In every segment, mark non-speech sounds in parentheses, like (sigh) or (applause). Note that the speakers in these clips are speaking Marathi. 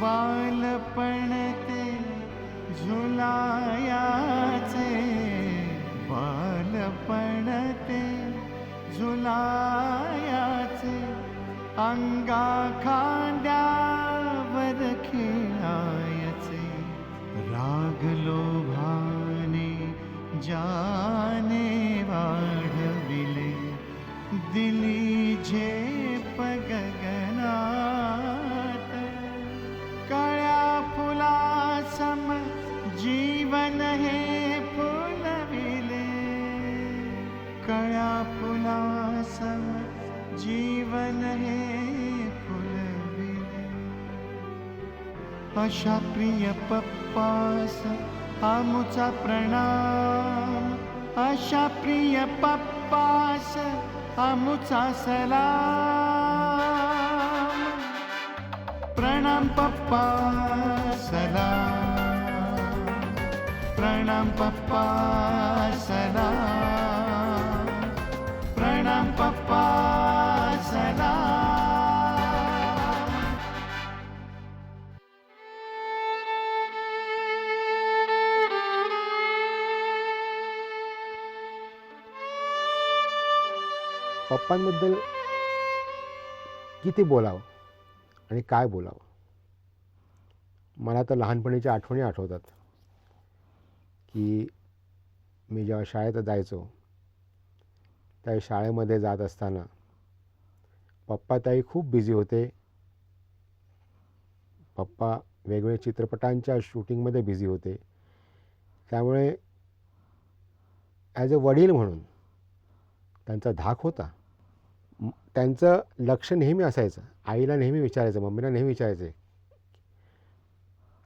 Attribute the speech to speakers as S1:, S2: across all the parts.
S1: बालपण ते झुलायाचे बालपण ते झुलायाचे अंगाखा जाने वाढविले दिली झेप गगनात. कळ्या फुलासम जीवन हे फुलविले कळ्या फुलासम जीवन हे फुलविले अशा प्रिय पप्पास आमुचा प्रणाम. अशा प्रिय पप्पास आमुचा सलाम प्रणाम पप्पा सलाम प्रणाम पप्पा सलाम प्रणाम पप्पा
S2: पप्पांबद्दल किती बोलावं आणि काय बोलावं? मला तर लहानपणीच्या आठवणी आठवतात की मी जेव्हा शाळेत जायचो त्या शाळेमध्ये जात असताना पप्पा ताई खूप बिझी होते. पप्पा वेगवेगळ्या चित्रपटांच्या शूटिंगमध्ये बिझी होते. त्यामुळे ॲज अ वडील म्हणून त्यांचा धाक होता. त्यांचं लक्ष नेहमी असायचं. आईला नेहमी विचारायचं मम्मीला नेहमी विचारायचं.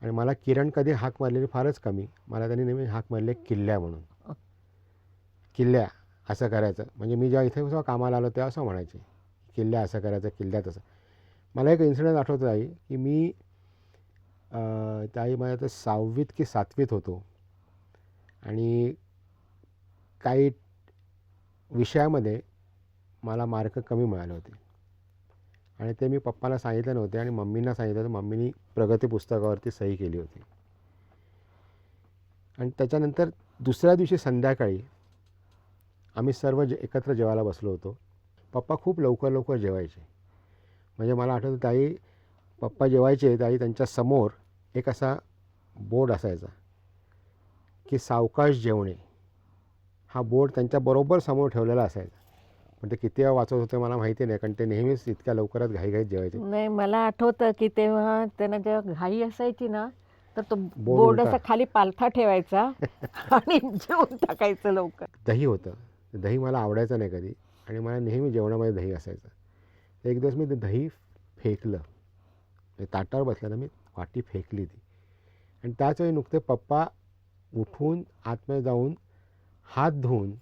S2: आणि मला किरण कधी हाक मारलेली फारच कमी. मला त्यांनी नेहमी हाक मारले किल्ल्या म्हणून. किल्ल्या असं करायचं. म्हणजे मी जेव्हा इथे कामाला आलो तेव्हा असं म्हणायचे. किल्ल्या असं करायचं किल्ल्या तसं. मला एक इन्सिडेंट आठवतो आई की मी त्याही माझ्या तर सहावीत की सातवीत होतो. आणि काही विषयामध्ये मला मार्क कमी मिळाले होते. आणि ते मी पप्पाला सांगितले नव्हते आणि मम्मींना सांगितलं तर मम्मीनी प्रगती पुस्तकावरती सही केली होती. आणि त्याच्यानंतर दुसऱ्या दिवशी संध्याकाळी आम्ही सर्व जे एकत्र जेवायला बसलो होतो. पप्पा खूप लवकर लवकर जेवायचे. म्हणजे मला आठवतं ताई पप्पा जेवायचे ताई त्यांच्यासमोर एक असा बोर्ड असायचा की सावकाश जेवणे. हा बोर्ड त्यांच्याबरोबर समोर ठेवलेला असायचा. पण ते किती वेळा वाचत होते मला माहिती नाही कारण ते नेहमीच इतक्या लवकरात घाईघाईत जेवायचे.
S3: नाही मला आठवतं की तेव्हा त्यांना जेव्हा घाई असायची ना तर तो
S2: बोर्ड.
S3: असा खाली पालथा ठेवायचा (laughs) आणि जेवून टाकायचं लवकर.
S2: दही होतं. दही मला आवडायचं नाही कधी आणि मला नेहमी जेवणामध्ये दही असायचं. एक दिवस मी ते दही फेकलं. म्हणजे ताटावर बसलं ना मी वाटी फेकली ती आणि त्याच वेळी नुकते पप्पा उठून आतमध्ये जाऊन हात धुवून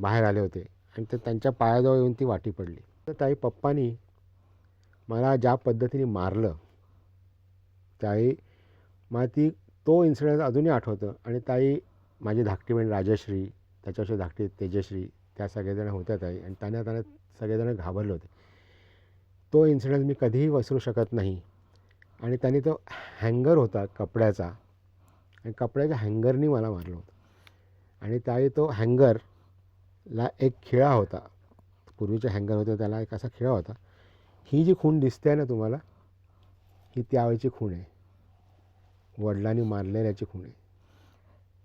S2: बाहेर आले होते. आणि ते त्यांच्या पायाजवळ येऊन ती वाटी पडली. तर ताई पप्पानी मला ज्या पद्धतीने मारलं त्यावेळी मला ती तो इन्सिडेंट अजूनही आठवतं. आणि ताई माझी धाकटी बहीण राजश्री त्याच्याशी धाकटी तेजश्री त्या सगळेजण होत्या ताई. आणि त्यांना त्यांना सगळेजण घाबरले होते. तो इन्सिडेंट मी कधीही विसरू शकत नाही. आणि त्यांनी तो हँगर होता कपड्याचा. आणि कपड्याच्या हँगरनी मला मारलं होतं. आणि त्याही तो हँगर ला एक खिळा होता. पूर्वीचे हँगर होते त्याला एक असा खिळा होता. ही जी खूण दिसते आहे ना तुम्हाला ही त्यावेळीची खूण आहे. वडिलांनी मारलेल्याची खूण आहे.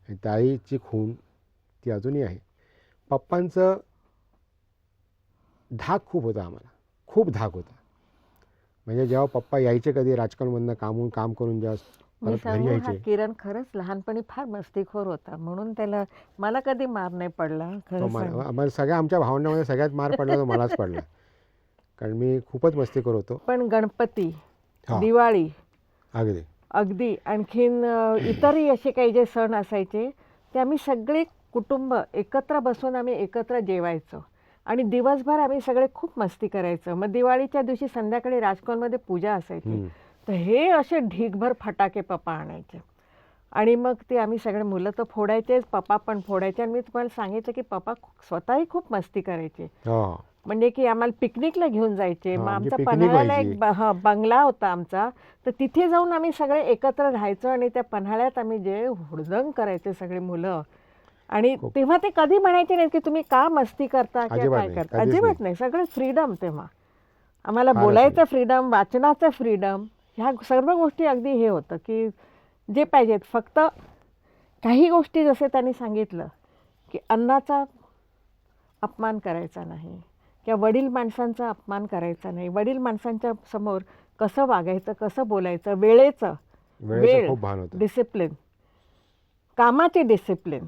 S2: आणि ताईची खूण ती अजूनही आहे. पप्पांचं धाक खूप होता आम्हाला. खूप धाक होता. म्हणजे जेव्हा पप्पा यायचे कधी राजकारणमधनं कामून काम करून जेव्हा
S3: मी सांगू हा किरण खरंच लहानपणी फार मस्तीखोर होता. म्हणून त्याला मला कधी मार नाही पडला खरं
S2: सगळ्या आमच्या भावंडामध्ये सगळ्यात मार पडला तो मलाच पडला. कारण मी खूपच मस्ती करत होतो.
S3: पण गणपती. दिवाळी
S2: अगदी.
S3: अगदी. आणखीन इतरही असे काही जे सण असायचे ते आम्ही सगळे कुटुंब एकत्र बसून आम्ही एकत्र जेवायचो. आणि दिवसभर आम्ही सगळे खूप मस्ती करायचो. मग दिवाळीच्या दिवशी संध्याकाळी राजकोटमध्ये पूजा असायची. तर हे असे ढीगभर फटाके पप्पा आणायचे. आणि मग ते आम्ही सगळे मुलं तर फोडायचेच पप्पा पण फोडायचे. आणि मी तुम्हाला सांगितलं की पप्पा स्वतःही खूप मस्ती करायचे. म्हणजे की आम्हाला पिकनिकला घेऊन जायचे. मग
S2: म्हणजे
S3: आमचा पन्हाळ्याला. एक बंगला होता आमचा. तर तिथे जाऊन आम्ही सगळे एकत्र राहायचो आणि त्या पन्हाळ्यात आम्ही जे हुडदंग करायचे सगळे मुलं. आणि. तेव्हा ते कधी म्हणायचे नाही की तुम्ही का मस्ती करता किंवा काय करता. अजिबात नाही. सगळं फ्रीडम तेव्हा. आम्हाला बोलायचं फ्रीडम वाचनाचं फ्रीडम. ह्या सर्व गोष्टी अगदी हे होतं की जे पाहिजेत. फक्त काही गोष्टी जसे त्यांनी सांगितलं की अन्नाचा अपमान करायचा नाही किंवा वडील माणसांचा अपमान करायचा नाही. वडील माणसांच्या समोर कसं वागायचं कसं बोलायचं वेळेचं वेळ डिसिप्लिन कामाचे डिसिप्लिन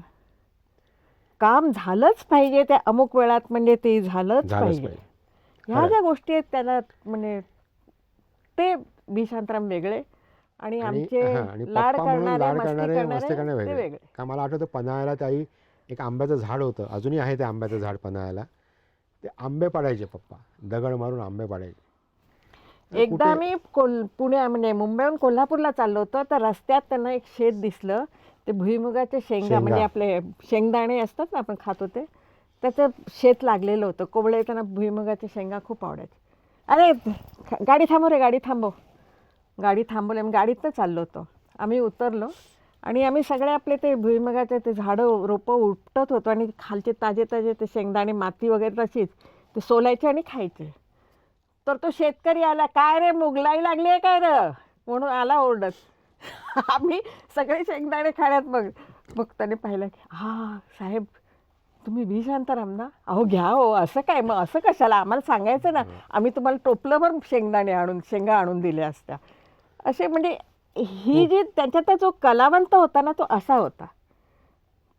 S3: काम झालंच पाहिजे त्या अमुक वेळात म्हणजे ते झालंच पाहिजे. ह्या. ज्या गोष्टी आहेत त्याला म्हणजे ते बी शांताराम वेगळे आणि आमचे लाड करणारे मस्ती
S2: करणारे
S3: ते
S2: वेगळे. का मला आठवतं पन्हाळ्याला त्याही एक आंब्याचं झाड होतं. अजूनही आहे ते आंब्याचं झाड पन्हाळ्याला. ते आंबे पाडायचे पप्पा. दगड मारून आंबे पाडायचे.
S3: एकदा आम्ही कोल पुणे म्हणजे मुंबईहून कोल्हापूरला चाललो होतो तर रस्त्यात त्यांना एक शेत दिसलं. ते भुईमुगाचे शेंगा. म्हणजे आपले शेंगदाणे असतात ना आपण खातो ते त्याचं शेत लागलेलं होतं. कोवळे त्यांना भुईमुगाच्या शेंगा खूप आवडायचे. अरे गाडी थांबव रे गाडी थांबव. गाडी थांबवली आम्ही गाडीतनं चाललो होतो. आम्ही उतरलो आणि आम्ही सगळे आपले ते भुईमुगाचे ते झाडं रोपं उपटत होतो आणि खालचे ताजे ताजे ते शेंगदाणे माती वगैरे तशीच ते सोलायचे आणि खायचे. तर तो शेतकरी आला काय रे मुगलाई लागली आहे काय र? म्हणून आला ओरडत. (laughs) आम्ही सगळे शेंगदाणे खाण्यात मग मग त्याने पाहिलं की हा साहेब तुम्ही बी शांताराम ना? अहो घ्या हो असं काय मग असं कशाला? आम्हाला सांगायचं ना. आम्ही तुम्हाला टोपलंभर शेंगदाणे आणून शेंगा आणून दिल्या असत्या. असे म्हणजे ही जी त्याच्यातला जो कलावंत होता ना तो असा होता.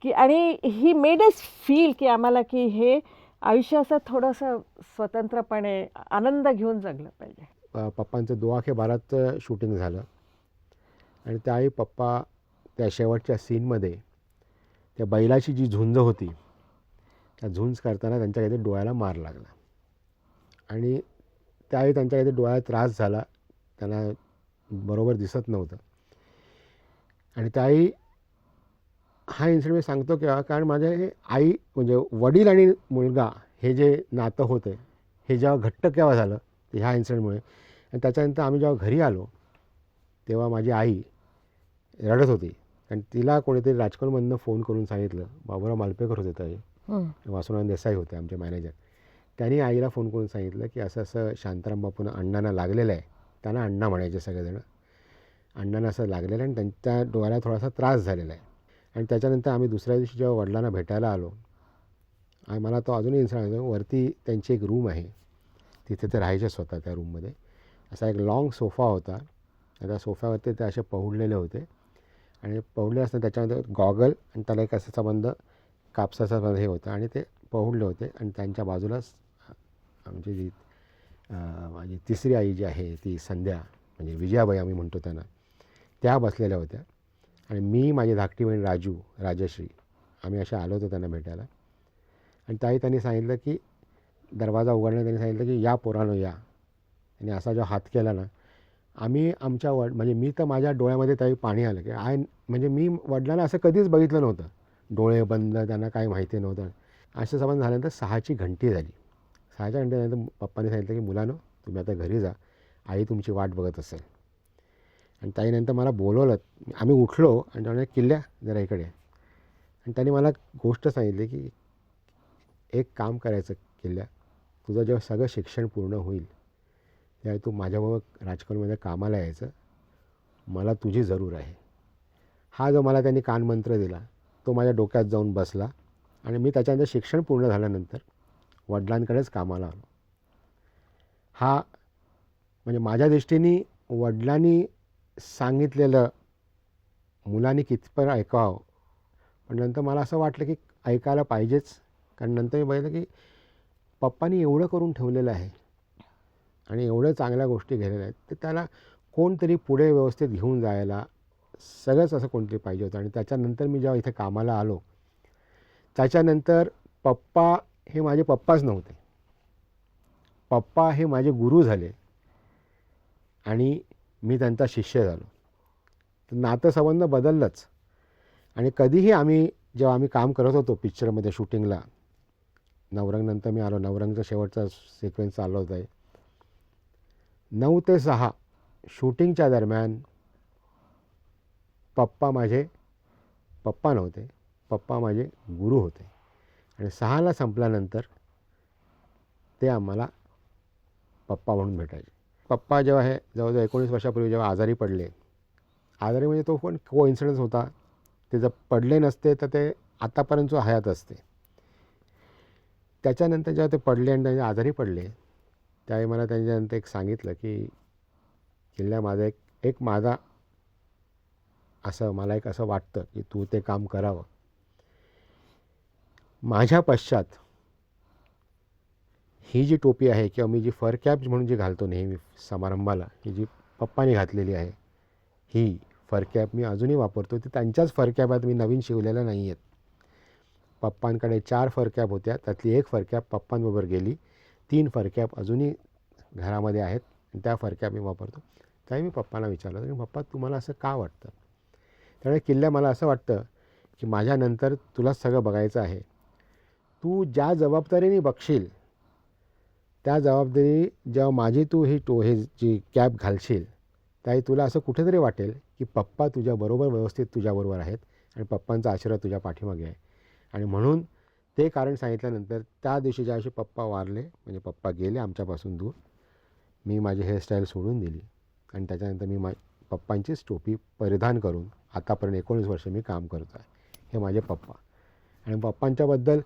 S3: की आणि ही मेड अस फील की आम्हाला की हे आयुष्य असं थोडंसं स्वतंत्रपणे आनंद घेऊन जगलं पाहिजे.
S2: पप्पांचं दुआ के बारातचं शूटिंग झालं. आणि त्यावेळी पप्पा त्या शेवटच्या सीनमध्ये त्या बैलाची जी झुंज होती त्या झुंज करताना त्यांच्या काहीतरी डोळ्याला मार लागला. आणि त्यावेळी त्यांच्या काहीतरी डोळ्यात त्रास झाला. त्यांना बरोबर दिसत नव्हतं. आणि त्यावेळी हा इन्सिडेंट मी सांगतो किंवा कारण माझे हे आई म्हणजे वडील आणि मुलगा हे जे नातं होतं हे जेव्हा घट्ट केव्हा झालं ह्या इन्सिडेंटमुळे आणि त्याच्यानंतर आम्ही जेव्हा घरी आलो तेव्हा माझी आई रडत होती. कारण तिला कोणीतरी राजकोटमधनं फोन करून सांगितलं बाबूराव मालपेकर होते त्यावेळी वासुनाथ देसाई होते आमचे मॅनेजर त्यांनी आईला फोन करून सांगितलं की असं असं शांताराम बापूंना अण्णांना लागलेलं आहे. त्यांना अण्णा म्हणायचे सगळेजण. अण्णांना असं लागलेलं आणि त्यांच्या डोळ्याला थोडासा त्रास झालेला आहे. आणि त्याच्यानंतर आम्ही दुसऱ्या दिवशी जेव्हा वडिलांना भेटायला आलो आणि मला तो अजूनही इन्सिडेंट वरती त्यांची एक रूम आहे. तिथे ते राहायचे स्वतः त्या रूममध्ये. असा एक लाँग सोफा होता. त्या सोफ्यावरती ते असे पहुडलेले होते. आणि पहुडले असताना त्याच्यामध्ये गॉगल आणि त्याला एक असा संबंध कापसाचा हे होता. आणि ते पहुडले होते आणि त्यांच्या बाजूलाच आमची म्हणजे जी माझी म्हणजे तिसरी आई जी आहे ती संध्या म्हणजे विजयाबाई आम्ही म्हणतो त्यांना त्या बसलेल्या होत्या. आणि मी माझी धाकटी बहीण राजू राजश्री आम्ही अशा आलो होतो त्यांना भेटायला. आणि त्याही त्यांनी सांगितलं की दरवाजा उघडण्यात त्यांनी सांगितलं की या पोरानो या. आणि असा जो हात केला ना आम्ही आमच्या वड म्हणजे मी तर माझ्या डोळ्यामध्ये त्यावेळी पाणी आलं की आय म्हणजे मी वडिलांना असं कधीच बघितलं नव्हतं. डोळे बंद त्यांना काही माहिती नव्हतं. असं संबंध झाल्यानंतर सहाची घंटी झाली. सहाच्या घंटेनंतर पप्पाने सांगितलं की मुलानं तुम्ही आता घरी जा. आई तुमची वाट बघत असेल. आणि ताईनंतर मला बोलवलं. आम्ही उठलो आणि त्यामुळे किल्ल्या जरा इकडे. आणि त्यांनी मला गोष्ट सांगितली की एक काम करायचं किल्ल्या. तुझं जेव्हा सगळं शिक्षण पूर्ण होईल तेव्हा तू माझ्याबरोबर राजकारणामध्ये कामाला यायचं. मला तुझी जरूर आहे. हा जो मला त्यांनी कानमंत्र दिला तो माझ्या डोक्यात जाऊन बसला. आणि मी त्याच्यानंतर शिक्षण पूर्ण झाल्यानंतर वडिलांकडेच कामाला आलो. हा म्हणजे माझ्या दृष्टीने वडिलांनी सांगितलेलं मुलांनी कितपर ऐकावं पण नंतर मला असं वाटलं की ऐकायला पाहिजेच. कारण नंतर मी बघितलं की पप्पानी एवढं करून ठेवलेलं आहे आणि एवढ्या चांगल्या गोष्टी गेलेल्या आहेत तर त्याला कोणतरी पुढे व्यवस्थित घेऊन जायला सगळंच असं कोणतरी पाहिजे होतं. आणि त्याच्यानंतर मी जेव्हा इथे कामाला आलो त्याच्यानंतर पप्पा हे माझे पप्पाच नव्हते. पप्पा हे माझे गुरु झाले आणि मी त्यांचा शिष्य झालो. तर नातेसंबंध बदललंच. आणि कधीही आम्ही जेव्हा आम्ही काम करत होतो पिक्चरमध्ये शूटिंगला नवरंगनंतर मी आलो. नवरंगचा शेवटचा सिक्वेन्स चालू होता. आहे नऊ ते सहा शूटिंगच्या दरम्यान पप्पा माझे पप्पा नव्हते पप्पा माझे गुरु होते. आणि सहाला संपल्यानंतर ते आम्हाला पप्पा म्हणून भेटायचे. पप्पा जेव्हा हे जवळजवळ एकोणीस वर्षापूर्वी जेव्हा आजारी पडले आजारी म्हणजे तो पण को इन्सिडन्स होता. ते जर पडले नसते तर ते आतापर्यंत हयात असते. त्याच्यानंतर जेव्हा ते पडले आणि त्यांचे आजारी पडले त्यावेळी मला त्यांच्यानंतर एक सांगितलं की किल्ल्या माझा एक एक माझा असं मला एक असं वाटतं की तू ते काम करावं. माझ्या पश्चात ही जी टोपी आहे किंवा मी जी फर कॅप म्हणून जी घालतो नेहमी समारंभाला ही जी पप्पाने घातलेली आहे ही फर कॅप मी अजूनही वापरतो. ती त्यांच्याच फर कॅपात मी नवीन शिवलेल्या नाही आहेत. पप्पांकडे चार फर कॅप होत्या त्यातली एक फर कॅप पप्पांबरोबर गेली. तीन फर कॅप अजूनही घरामध्ये आहेत त्या फर कॅप मी वापरतो. त्याही मी पप्पांना विचारलं की पप्पा तुम्हाला असं का वाटतं? त्यामुळे किल्ल्या मला असं वाटतं की माझ्यानंतर तुलाच सगळं बघायचं आहे. तू ज्या जबाबदारीने बघशील त्या जबाबदारी जेव्हा माझी तू ही टो हे जी कॅब घालशील त्याही तुला असं कुठेतरी वाटेल की पप्पा तुझ्याबरोबर व्यवस्थित तुझ्याबरोबर आहेत आणि पप्पांचा आशीर्वाद तुझ्या पाठीमागे आहे. आणि म्हणून ते कारण सांगितल्यानंतर त्या दिवशी ज्या दिवशी पप्पा वारले म्हणजे पप्पा गेले आमच्यापासून दूर मी माझी हेअरस्टाईल सोडून दिली. आणि त्याच्यानंतर मी मा पप्पांचीच टोपी परिधान करून आतापर्यंत एकोणीस वर्ष मी काम करतो आहे हे माझे पप्पा. आणि पप्पांच्याबद्दल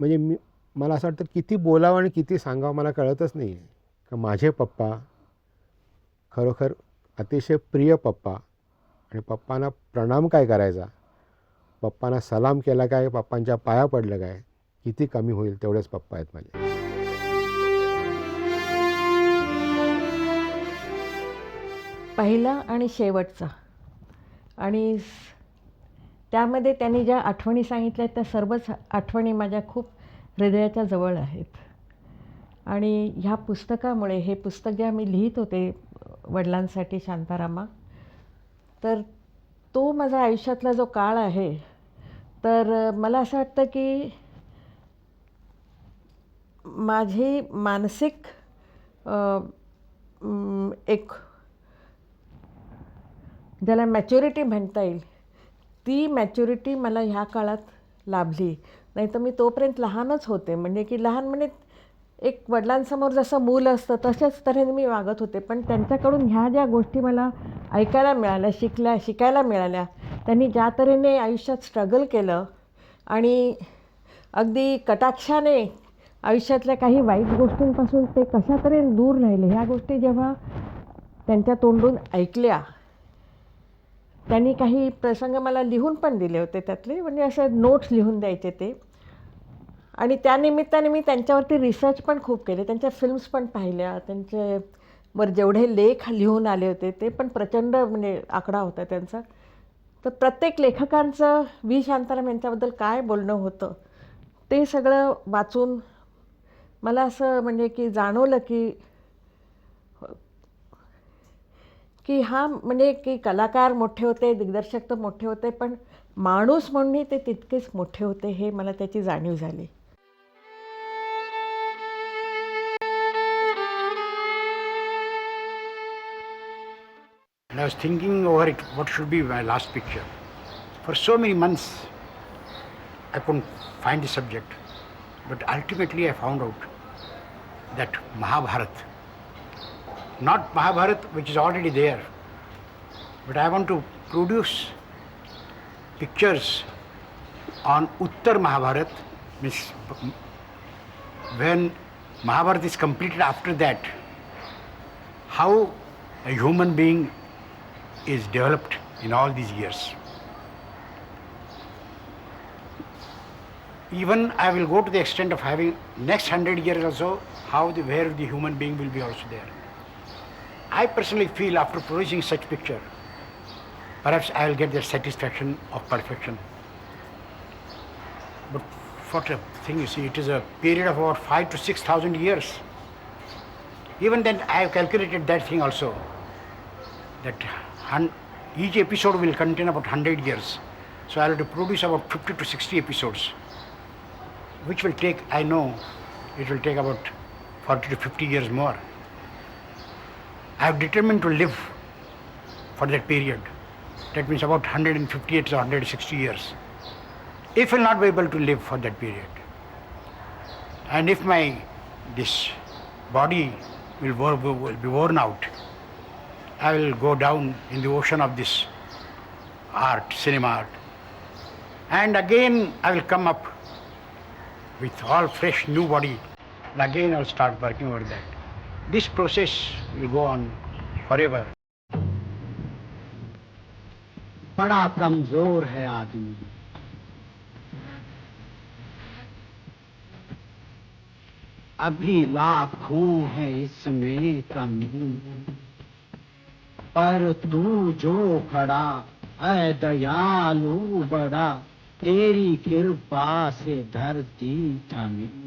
S2: म्हणजे मी मला असं वाटतं किती बोलावं आणि किती सांगावं मला कळतच नाही आहे का माझे पप्पा खरोखर अतिशय प्रिय पप्पा आणि पप्पांना प्रणाम काय करायचा? पप्पांना सलाम केला काय? पप्पांच्या पाया पडलं काय? किती कमी होईल तेवढेच पप्पा आहेत माझे.
S3: पहिला आणि शेवटचा. आणि त्यामध्ये त्यांनी ज्या आठवणी सांगितल्या त्या सर्वच आठवणी माझ्या खूप हृदयाच्या जवळ आहेत. आणि ह्या पुस्तकामुळे हे पुस्तक जे आम्ही लिहित होते वडिलांसाठी शांतारामा तर तो माझा आयुष्यातला जो काळ आहे तर मला असं वाटतं की माझी मानसिक एक ज्याला मॅच्युरिटी म्हणता येईल ती मॅच्युरिटी मला ह्या काळात लाभली. नाही तर मी तोपर्यंत लहानच होते. म्हणजे की लहान म्हणजे एक वडिलांसमोर जसं मूल असतं तशाच तऱ्हेने मी वागत होते. पण त्यांच्याकडून ह्या ज्या गोष्टी मला ऐकायला मिळाल्या शिकल्या शिकायला मिळाल्या त्यांनी ज्या तऱ्हेने आयुष्यात स्ट्रगल केलं आणि अगदी कटाक्षाने आयुष्यातल्या काही वाईट गोष्टींपासून ते कशा तऱ्हेने दूर राहिले ह्या गोष्टी जेव्हा त्यांच्या तोंडून ऐकल्या त्यांनी काही प्रसंग मला लिहून पण दिले होते त्यातले म्हणजे असं नोट्स लिहून द्यायचे ते. आणि त्यानिमित्ताने मी त्यांच्यावरती रिसर्च पण खूप केले. त्यांच्या फिल्म्स पण पाहिल्या. त्यांचे वर जेवढे लेख लिहून आले होते ते पण प्रचंड म्हणजे आकडा होता त्यांचा. तर प्रत्येक लेखकांचं व्ही. शांताराम यांच्याबद्दल काय बोलणं होतं ते सगळं वाचून मला असं म्हणजे की जाणवलं की की हा म्हणजे की कलाकार मोठे होते दिग्दर्शक तर मोठे होते पण माणूस म्हणूनही ते तितकेच मोठे होते हे मला त्याची जाणीव झाली
S4: And I was thinking over it, what should be my last picture. For so many months, I couldn't find the subject. But ultimately, I found out that Mahabharata not Mahabharat, which is already there, but I want to produce pictures on Uttar Mahabharat, means when Mahabharat is completed after that, how a human being is developed in all these years. Even I will go to the extent of having next hundred years or so, how the where the human being will be also there. I personally feel after producing such picture, perhaps I will get the satisfaction of perfection. But what a thing you see, it is a period of about five to six thousand years. Even then, I have calculated that thing also that each episode will contain about 100 years. So I have to produce about 50 to 60 episodes, which will take, I know, it will take about 40 to 50 years more. I have determined to live for that period. That means about 158 or 160 years. If I will not be able to live for that period, and if my this body will, will be worn out, I will go down in the ocean of this art, cinema art, and again I will come up with all fresh new body, and again I'll start working over that. This process will go on forever.
S5: बड़ा कमज़ोर है आदमी। अभी लाखों है इसमें कमी। पर तू जो खड़ा है दयालु बड़ा, तेरी कृपा से धरती थमी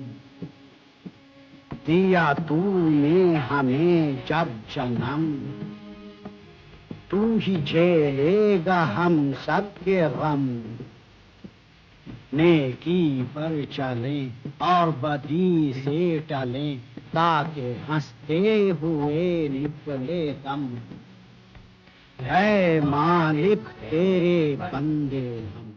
S5: दिया तूने हमें जब जन्म। तू ही झेलेगा हम सबके गम। नेकी पर चले और बदी से टले ताकि हँसते हुए निकले दम। है मालिक तेरे बंदे हम।